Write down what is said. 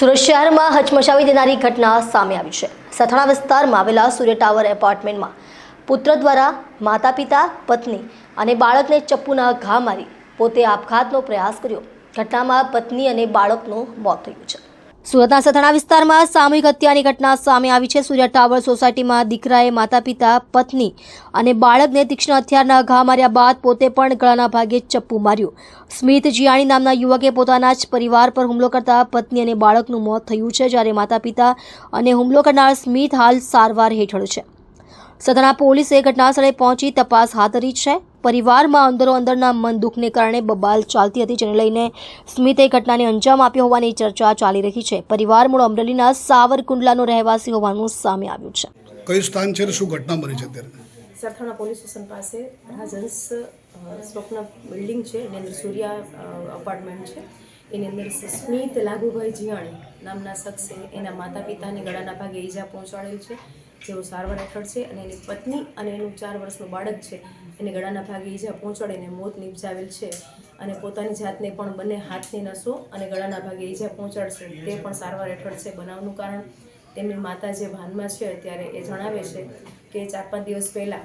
સુરત શહેરમાં હચમચાવી દેનારી ઘટના સામે આવી છે. સથાણા વિસ્તારમાં આવેલા સૂર્ય ટાવર એપાર્ટમેન્ટમાં પુત્ર દ્વારા માતા પિતા પત્ની અને બાળકને ચપ્પુના ઘા મારી પોતે આપઘાતનો પ્રયાસ કર્યો. ઘટનામાં પત્ની અને બાળકનું મોત થયું છે. સુરતના સથાણા વિસ્તારમાં સામૂહિક હત્યાની ઘટના સામે આવી છે. સૂર્ય ટાવર સોસાયટીમાં દીકરાએ માતા પિતા પત્ની અને બાળકને તીક્ષ્ણ હથિયારના ઘા માર્યા બાદ પોતે પણ ગળાના ભાગે ચપ્પુ માર્યું. સ્મિત જીયાણી નામના યુવકે પોતાના જ પરિવાર પર હુમલો કરતા પત્ની અને બાળકનું મોત થયું છે, જ્યારે માતા પિતા અને હુમલો કરનાર સ્મિત હાલ સારવાર હેઠળ છે. સથાણા પોલીસે ઘટનાસ્થળે પહોંચી તપાસ હાથ ધરી છે. પરિવારમાં અંદરો અંદરના મન દુઃખને કારણે બબાલ ચાલતી હતી જેને લઈને સ્મિતે ઘટનાને અંજામ આપ્યો હોવાની ચર્ચા ચાલી રહી છે. પરિવાર મૂળ અમરેલીના સાવરકુંડલાનો રહેવાસી હોવાનું સામે આવ્યું છે. કઈ સ્થાન છે શું ઘટના બની છે અત્યારે? સરથાણા પોલીસ સ્ટેશન પાસે રાજહંસ સ્વપ્ન બિલ્ડિંગ છે અને સૂર્યા અપાર્ટમેન્ટ છે. એની અંદર સ્મિત લાગુભાઈ જીયાણી નામના શખ્સે એના માતા પિતાને ગળાના ભાગે ઈજા પહોંચાડેલ છે. જેઓ સારવાર હેઠળ છે અને એની પત્ની અને એનું ચાર વર્ષનું બાળક છે. એને ગળાના ભાગે ઈજા પહોંચાડીને મોત નિપજાવેલ છે અને પોતાની જાતને પણ બંને હાથની નસો અને ગળાના ભાગે ઈજા પહોંચાડશે. તે પણ સારવાર હેઠળ છે બનાવનું કારણ. તેમની માતા જે ભાનમાં છે અત્યારે એ જણાવે છે કે ચાર પાંચ દિવસ પહેલાં